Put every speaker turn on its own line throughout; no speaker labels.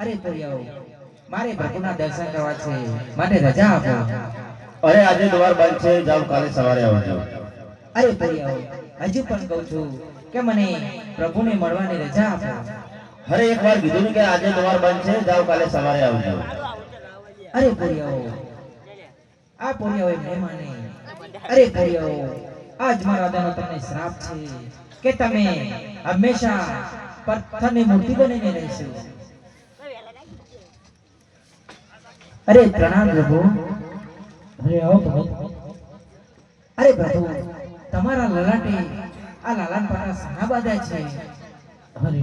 અરે પોરિયાઓ મારે પ્રભુના દર્શન કરવા છે. મને રજા આપો.
અરે આજે દ્વાર બંધ છે જાઓ કાલે સવારે આવજો
અરે પોરિયાઓ હજુ પણ કહું છું કે મને પ્રભુને મળવાની રજા આપો.
અરે એક વાર કીધું ને કે આજે દ્વાર બંધ છે જાઓ કાલે સવારે આવજો
અરે પોરિયાઓ આ પોરિયાઓ એમ નહીં માને અરે પોરિયાઓ આજ મારા દાદાનો તમને શ્રાપ છે કે તમે હંમેશા પથ્થરની મૂર્તિ બનીને રહેશો. અરે પ્રણામ પ્રભુ.
અરે
અરે પ્રભુ, તમારા લલાટે આ લાલાન પાટા સાના બાધા છે.
અરે,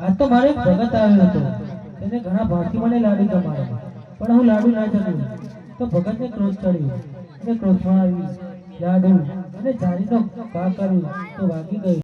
આ તો મારે ભગત આવ્યો હતો. તેને ઘણા ભાવથી મને લાડુ તમારે પણ હું લાડુ ના ચડ્યું તો ભગતને ક્રોધ ચડ્યો. અને ક્રોધમાં આવી લાડુ અને જારીનો ઘા કર્યો. તો વાગી ગયો.